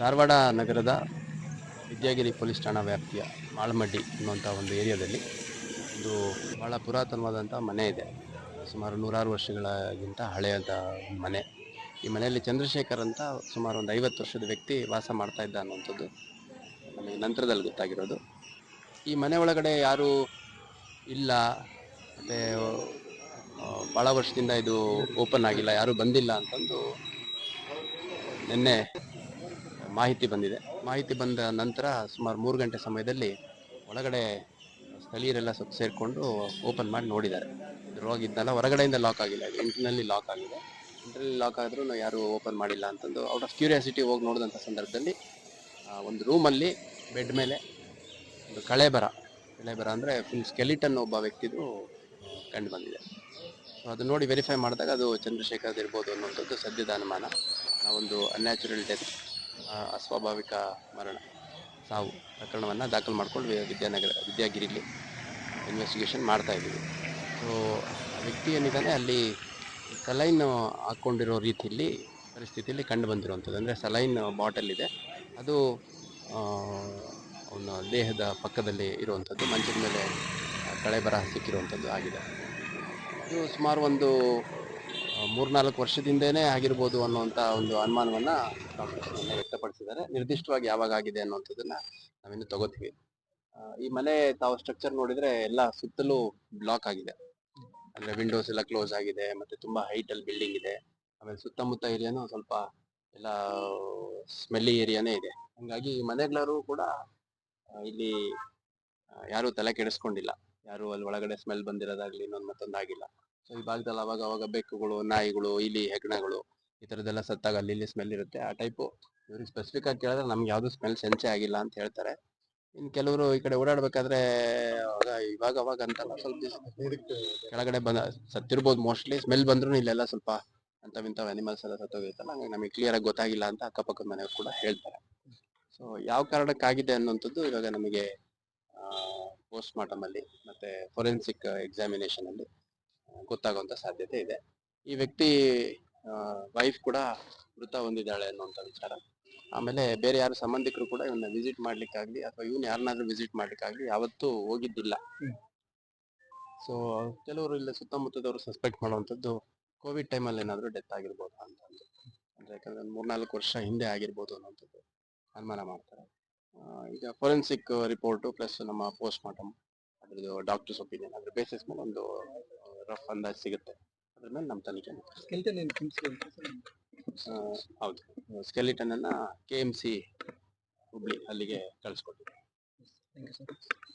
ಧಾರವಾಡ ನಗರದ ವಿದ್ಯಾಗಿರಿ ಪೊಲೀಸ್ ಠಾಣಾ ವ್ಯಾಪ್ತಿಯ ಮಾಳಮಡ್ಡಿ ಅನ್ನುವಂಥ ಒಂದು ಏರಿಯಾದಲ್ಲಿ ಒಂದು ಭಾಳ ಪುರಾತನವಾದಂಥ ಮನೆ ಇದೆ. ಸುಮಾರು ನೂರಾರು ವರ್ಷಗಳಿಗಿಂತ ಹಳೆಯದ ಮನೆ. ಈ ಮನೆಯಲ್ಲಿ ಚಂದ್ರಶೇಖರ್ ಅಂತ ಸುಮಾರು ಒಂದು ಐವತ್ತು ವರ್ಷದ ವ್ಯಕ್ತಿ ವಾಸ ಮಾಡ್ತಾ ಇದ್ದ ಅನ್ನುವಂಥದ್ದು ನಮಗೆ ನಂತರದಲ್ಲಿ ಗೊತ್ತಾಗಿರೋದು. ಈ ಮನೆ ಒಳಗಡೆ ಯಾರೂ ಇಲ್ಲ. ಮತ್ತು ಭಾಳ ವರ್ಷದಿಂದ ಇದು ಓಪನ್ ಆಗಿಲ್ಲ, ಯಾರೂ ಬಂದಿಲ್ಲ ಅಂತಂದು ನಿನ್ನೆ ಮಾಹಿತಿ ಬಂದಿದೆ. ಮಾಹಿತಿ ಬಂದ ನಂತರ ಸುಮಾರು ಮೂರು ಗಂಟೆ ಸಮಯದಲ್ಲಿ ಒಳಗಡೆ ಸ್ಥಳೀಯರೆಲ್ಲ ಸ್ವಲ್ಪ ಸೇರಿಕೊಂಡು ಓಪನ್ ಮಾಡಿ ನೋಡಿದ್ದಾರೆ. ರೋಗ ಹೊರಗಡೆಯಿಂದ ಲಾಕ್ ಆಗಿಲ್ಲ ಇಂಟರ್ನಲ್ಲಿ ಲಾಕ್ ಆಗಿದೆ. ಇಂಟರ್ನಲ್ಲಿ ಲಾಕ್ ಆದ್ರೂ ಯಾರೂ ಓಪನ್ ಮಾಡಿಲ್ಲ ಅಂತಂದು ಔಟ್ ಆಫ್ ಕ್ಯೂರಿಯಾಸಿಟಿ ಹೋಗಿ ನೋಡಿದಂಥ ಸಂದರ್ಭದಲ್ಲಿ ಒಂದು ರೂಮಲ್ಲಿ ಬೆಡ್ ಮೇಲೆ ಒಂದು ಕಳೆಬರ ಕಳೆಬರ ಅಂದರೆ ಫುಲ್ ಸ್ಕೆಲಿಟನ್ ಒಬ್ಬ ವ್ಯಕ್ತಿದು ಕಂಡು ಬಂದಿದೆ. ಸೊ ಅದು ನೋಡಿ ವೆರಿಫೈ ಮಾಡಿದಾಗ ಅದು ಚಂದ್ರಶೇಖರ್ ಇರ್ಬೋದು ಅನ್ನುವಂಥದ್ದು ಸದ್ಯದ ಅನುಮಾನ. ಒಂದು ಅನ್ಯಾಚುರಲ್ ಡೆತ್ ಅಸ್ವಾಭಾವಿಕ ಮರಣ, ಸಾವು ಪ್ರಕರಣವನ್ನು ದಾಖಲು ಮಾಡ್ಕೊಂಡು ವಿದ್ಯಾನಗರ, ವಿದ್ಯಾಗಿರಿಲಿ ಇನ್ವೆಸ್ಟಿಗೇಷನ್ ಮಾಡ್ತಾ ಇದ್ದೀವಿ. ಸೊ ವ್ಯಕ್ತಿ ಏನಿದ್ದಾನೆ, ಅಲ್ಲಿ ಸಲೈನ್ ಹಾಕ್ಕೊಂಡಿರೋ ರೀತಿಯಲ್ಲಿ ಪರಿಸ್ಥಿತಿಯಲ್ಲಿ ಕಂಡು ಬಂದಿರುವಂಥದ್ದು. ಅಂದರೆ ಸಲೈನ್ ಬಾಟಲ್ ಇದೆ. ಅದು ಅವನ ದೇಹದ ಪಕ್ಕದಲ್ಲಿ ಇರುವಂಥದ್ದು. ಮಂಚದ ಮೇಲೆ ಕಳೆ ಬರಹ ಸಿಕ್ಕಿರುವಂಥದ್ದು ಆಗಿದೆ. ಇದು ಸುಮಾರು ಒಂದು ಮೂರ್ನಾಲ್ಕು ವರ್ಷದಿಂದನೇ ಆಗಿರ್ಬೋದು ಅನ್ನುವಂತ ಒಂದು ಅನುಮಾನವನ್ನ ವ್ಯಕ್ತಪಡಿಸಿದ್ದಾರೆ. ನಿರ್ದಿಷ್ಟವಾಗಿ ಯಾವಾಗ ಆಗಿದೆ ಅನ್ನುವಂಥದ್ದನ್ನ ನಾವಿನ್ನು ತಗೋತೀವಿ. ಈ ಮನೆ ತಾವು ಸ್ಟ್ರಕ್ಚರ್ ನೋಡಿದ್ರೆ ಎಲ್ಲ ಸುತ್ತಲೂ ಬ್ಲಾಕ್ ಆಗಿದೆ. ಅಂದ್ರೆ ವಿಂಡೋಸ್ ಎಲ್ಲ ಕ್ಲೋಸ್ ಆಗಿದೆ, ಮತ್ತೆ ತುಂಬಾ ಹೈಟ್ ಅಲ್ಲಿ ಬಿಲ್ಡಿಂಗ್ ಇದೆ. ಆಮೇಲೆ ಸುತ್ತಮುತ್ತ ಏರಿಯಾನು ಸ್ವಲ್ಪ ಎಲ್ಲ ಸ್ಮೆಲ್ಲಿ ಏರಿಯಾನೇ ಇದೆ. ಹಂಗಾಗಿ ಮನೆಗಳರು ಕೂಡ ಇಲ್ಲಿ ಯಾರು ತಲೆ ಕೆಡಿಸ್ಕೊಂಡಿಲ್ಲ. ಯಾರು ಅಲ್ಲಿ ಒಳಗಡೆ ಸ್ಮೆಲ್ ಬಂದಿರೋದಾಗ್ಲಿ ಇನ್ನೊಂದು ಮತ್ತೊಂದು ಆಗಿಲ್ಲ. ಸೊ ಈ ಭಾಗದಲ್ಲಿ ಅವಾಗ ಅವಾಗ ಬೆಕ್ಕುಗಳು, ನಾಯಿಗಳು, ಇಲಿ, ಹೆಗ್ಣಗಳು ಈ ಥರದ್ದೆಲ್ಲ ಸತ್ತಾಗ ಅಲ್ಲಿ ಇಲ್ಲಿ ಸ್ಮೆಲ್ ಇರುತ್ತೆ. ಆ ಟೈಪು ಇವ್ರಿಗೆ ಸ್ಪೆಸಿಫಿಕ್ ಆಗಿ ಕೇಳಿದ್ರೆ ನಮ್ಗೆ ಯಾವುದು ಸ್ಮೆಲ್ ಸೆನ್ಸೇ ಆಗಿಲ್ಲ ಅಂತ ಹೇಳ್ತಾರೆ. ಇನ್ನು ಕೆಲವರು ಈ ಕಡೆ ಓಡಾಡ್ಬೇಕಾದ್ರೆ ಇವಾಗ ಅವಾಗ ಅಂತಲ್ಲ ಸ್ವಲ್ಪ ಕೆಳಗಡೆ ಬಂದ ಸತ್ತಿರ್ಬೋದು ಮೋಸ್ಟ್ಲಿ ಸ್ಮೆಲ್ ಬಂದ್ರು ಇಲ್ಲೆಲ್ಲ ಸ್ವಲ್ಪ ಅಂತವಿಂಥವು ಅನಿಮಲ್ಸ್ ಎಲ್ಲ ಸತ್ತೋಗಿರ್ತಲ್ಲ ಹಂಗಾಗಿ ನಮಗೆ ಕ್ಲಿಯರ್ ಆಗಿ ಗೊತ್ತಾಗಿಲ್ಲ ಅಂತ ಅಕ್ಕಪಕ್ಕದ ಮನೆಯವ್ರು ಕೂಡ ಹೇಳ್ತಾರೆ. ಸೊ ಯಾವ ಕಾರಣಕ್ಕಾಗಿದೆ ಅನ್ನುವಂಥದ್ದು ಇವಾಗ ನಮಗೆ ಪೋಸ್ಟ್ ಮಾರ್ಟಮ್ ಅಲ್ಲಿ ಮತ್ತೆ ಫೊರೆನ್ಸಿಕ್ ಎಕ್ಸಾಮಿನೇಷನ್ ಅಲ್ಲಿ ಗೊತ್ತಾಗುವಂತ ಸಾಧ್ಯತೆ ಇದೆ. ಈ ವ್ಯಕ್ತಿ ವೈಫ್ ಕೂಡ ಮೃತ ಹೊಂದಿದ್ದಾಳೆ ಅನ್ನುವಂಥ ವಿಚಾರ. ಆಮೇಲೆ ಬೇರೆ ಯಾರು ಸಂಬಂಧಿಕರು ಕೂಡ ಇವನ್ನ ವಿಸಿಟ್ ಮಾಡ್ಲಿಕ್ಕಾಗ್ಲಿ ಅಥವಾ ಇವನ್ ಯಾರನ್ನಾದ್ರೂ ವಿಸಿಟ್ ಮಾಡ್ಲಿಕ್ಕಾಗ್ಲಿ ಯಾವತ್ತು ಹೋಗಿದ್ದಿಲ್ಲ. ಸೊ ಕೆಲವರು ಇಲ್ಲಿ ಸುತ್ತಮುತ್ತದವರು ಸಸ್ಪೆಕ್ಟ್ ಮಾಡುವಂಥದ್ದು ಕೋವಿಡ್ ಟೈಮಲ್ಲಿ ಏನಾದರೂ ಡೆತ್ ಆಗಿರ್ಬೋದು ಅಂತ ಅಂದು. ಅಂದ್ರೆ ಯಾಕಂದ್ರೆ ಮೂರ್ನಾಲ್ಕು ವರ್ಷ ಹಿಂದೆ ಆಗಿರ್ಬೋದು ಅನ್ನೋಂಥದ್ದು ಅನುಮಾನ ಮಾಡ್ತಾರೆ. ಈಗ ಫೊರೆನ್ಸಿಕ್ ರಿಪೋರ್ಟು ಪ್ಲಸ್ ನಮ್ಮ ಪೋಸ್ಟ್ ಮಾರ್ಟಮ್ ಅದ್ರದ್ದು ಡಾಕ್ಟರ್ಸ್ ಒಪಿನಿಯನ್ ಅದ್ರ ಬೇಸಿಸ್ ಮೇಲೆ ಒಂದು ರಫ್ ಅಂದಾಜ್ ಸಿಗುತ್ತೆ. ಅದ್ರ ಮೇಲೆ ನಮ್ಮ ತನಿಖೆ. ಸ್ಕೆಲ್ಟನ್ ಏನು ಆ, ಹೌದು. ಸ್ಕೆಲಿಟನ್ ಅನ್ನ ಕೆ ಎಂ ಸಿ ಹುಬ್ಳಿ ಅಲ್ಲಿಗೆ ಕಳಿಸ್ಕೊಟ್ಟಿದ್ದೆ ಥ್ಯಾಂಕ್ ಯು ಸರ್